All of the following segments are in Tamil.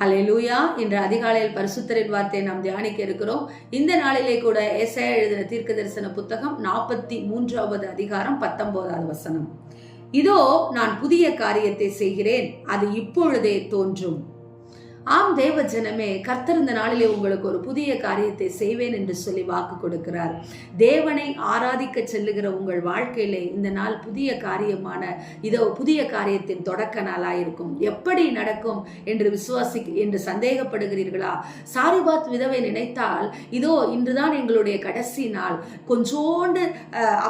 ஹலெலூயா இன்று அதிகாலையில் பரிசுத்தரின் வார்த்தையை நாம் தியானிக்க இருக்கிறோம். இந்த நாளிலே கூட எஸ்ஐ எழுதின தீர்க்க தரிசன புத்தகம் நாற்பத்தி மூன்றாவது அதிகாரம் பத்தொன்பதாவது வசனம். இதோ நான் புதிய காரியத்தை செய்கிறேன். அது இப்பொழுதே தோன்றும். ஆம் தேவ ஜனமே கர்த்தர் இந்த நாளிலே உங்களுக்கு ஒரு புதிய காரியத்தை செய்வேன் என்று சொல்லி வாக்கு கொடுக்கிறார். தேவனை ஆராதிக்க செல்லுகிற உங்கள் வாழ்க்கையிலே இந்த நாள் புதிய காரியமான இதோ புதிய காரியத்தின் தொடக்க நாளாயிருக்கும் எப்படி நடக்கும் என்று விசுவாசி என்று சந்தேகப்படுகிறீர்களா? சாரிபாத் விதவை நினைத்தால் இதோ இன்றுதான் எங்களுடைய கடைசி நாள். கொஞ்சோண்டு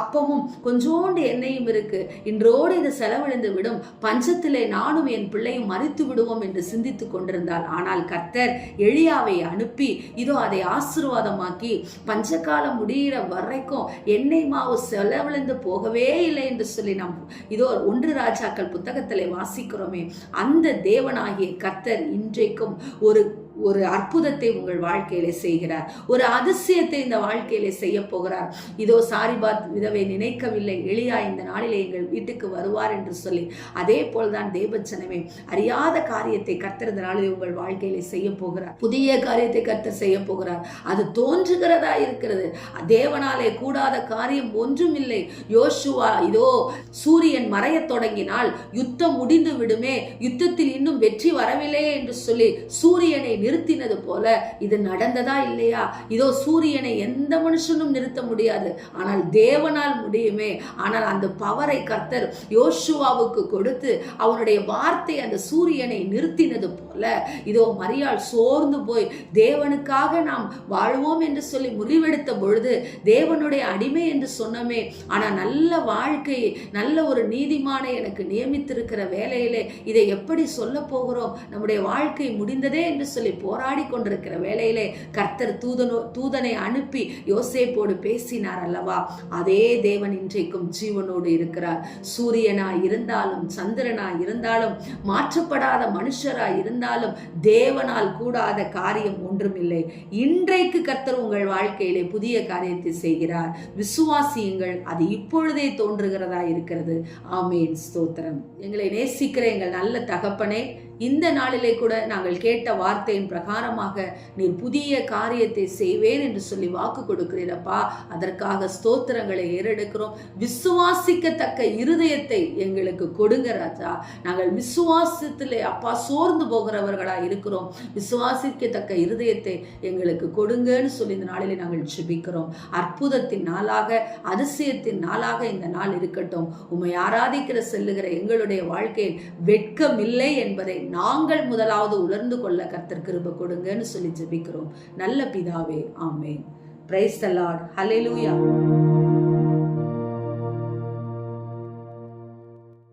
அப்பமும் கொஞ்சோண்டு எண்ணெயும் இருக்கு. இன்றோடு இது செலவழிந்து விடும் பஞ்சத்திலே நானும் என் பிள்ளையும் மறித்து விடுவோம் என்று சிந்தித்துக் கொண்டிருந்தார். ஆனால் கர்த்தர் எளியாவை அனுப்பி இதோ அதை ஆசீர்வாதமாக்கி பஞ்சகாலம் முடிகிற வரைக்கும் எண்ணெய் மாவு செலவிழந்து போகவே இல்லை என்று சொல்லி நாம் இதோ ஒன்று ராஜாக்கள் புத்தகத்திலே வாசிக்கிறோமே. அந்த தேவனாகிய கர்த்தர் இன்றைக்கும் ஒரு ஒரு அற்புதத்தை உங்கள் வாழ்க்கையில செய்கிறார். ஒரு அதிசயத்தை இந்த வாழ்க்கையில செய்ய போகிறார். இதோ சாரிபாத் விதவை நினைக்கவில்லை. எளியா இந்த நாளிலே எங்கள் வீட்டுக்கு வருவார் என்று சொல்லி. அதே போல்தான் தேவச்சனமே அறியாத காரியத்தை கர்த்தர் இந்த நாளிலே உங்கள் வாழ்க்கையில செய்ய போகிறார். புதிய காரியத்தை கர்த்தர் செய்ய போகிறார். அது தோன்றுகிறதா இருக்கிறது. தேவனாலே கூடாத காரியம் ஒன்றும் இல்லை யோசுவா இதோ சூரியன் மறைய தொடங்கினால் யுத்தம் முடிந்து விடுமே. யுத்தத்தில் இன்னும் வெற்றி வரவில்லையே என்று சொல்லி சூரியனை நிறுத்தினது போல இது நடந்ததா இல்லையா? இதோ சூரியனை எந்த மனுஷனும் நிறுத்த முடியாது. ஆனால் தேவனால் முடியுமே. ஆனால் அந்த பவரை கர்த்தர் யோசுவாவுக்கு கொடுத்து அவனுடைய வார்த்தை அந்த சூரியனை நிறுத்தினது போல இதோ மரியாள் சோர்ந்து போய் தேவனுக்காக நாம் வாழ்வோம் என்று சொல்லி முடிவெடுத்த பொழுது தேவனுடைய அடிமை என்று சொன்னமே. ஆனால் நல்ல வாழ்க்கையை நல்ல ஒரு நீதிமானை எனக்கு நியமித்திருக்கிற வேலையிலே இதை எப்படி சொல்ல போகிறோம்? நம்முடைய வாழ்க்கை முடிந்ததே என்று சொல்லி போராடி கொண்டிருக்கிற வேலையிலே கர்த்தர் தூதனோ தூதனை அனுப்பி யோசேப்போடு பேசினார் அல்லவா? அதே தேவன் இன்றைக்கும் ஜீவனோடு இருக்கிறார். சூரியனாய் இருந்தாலும் சந்திரனாய் இருந்தாலும் மாற்றப்படாத மனுஷராய் இருந்தாலும் தேவனால் கூடாத காரியம் ஒன்றுமில்லை. இன்றைக்கு கர்த்தர் உங்கள் வாழ்க்கையிலே புதிய காரியத்தை செய்கிறார். விசுவாசியுங்கள் அது இப்பொழுதே தோன்றுகிறதா இருக்கிறது. ஆமேன். ஸ்தோத்திரம். எங்களை நேசிக்கிற எங்கள் நல்ல தகப்பனே இந்த நாளிலே கூட நாங்கள் கேட்ட வார்த்தையின் பிரகாரமாக நீர் புதிய காரியத்தை செய்வேன் என்று சொல்லி வாக்கு கொடுக்கிறீரப்பா அதற்காக ஸ்தோத்திரங்களை ஏறெடுக்கிறோம். விசுவாசிக்கத்தக்க இருதயத்தை எங்களுக்கு கொடுங்க ராஜா. நாங்கள் விசுவாசத்திலே அப்பா சோர்ந்து போகிறவர்களா இருக்கிறோம். விசுவாசிக்கத்தக்க இருதயத்தை எங்களுக்கு கொடுங்கன்னு சொல்லி இந்த நாளிலே நாங்கள் ஜெபிக்கிறோம். அற்புதத்தின் நாளாக அதிசயத்தின் நாளாக இந்த நாள் இருக்கட்டும். உம்மை ஆராதிக்கிற செல்லுகிற எங்களுடைய வாழ்க்கையில் வெட்கமில்லை என்பதை நாங்கள் முதலாவது உணர்ந்து கொள்ள கர்த்தர் கிருப கொடுங்கன்னு சொல்லி ஜெபிக்கிறோம். நல்ல பிதாவே ஆமேன். பிரைஸ் தலாட் லார்ட் ஹalleluya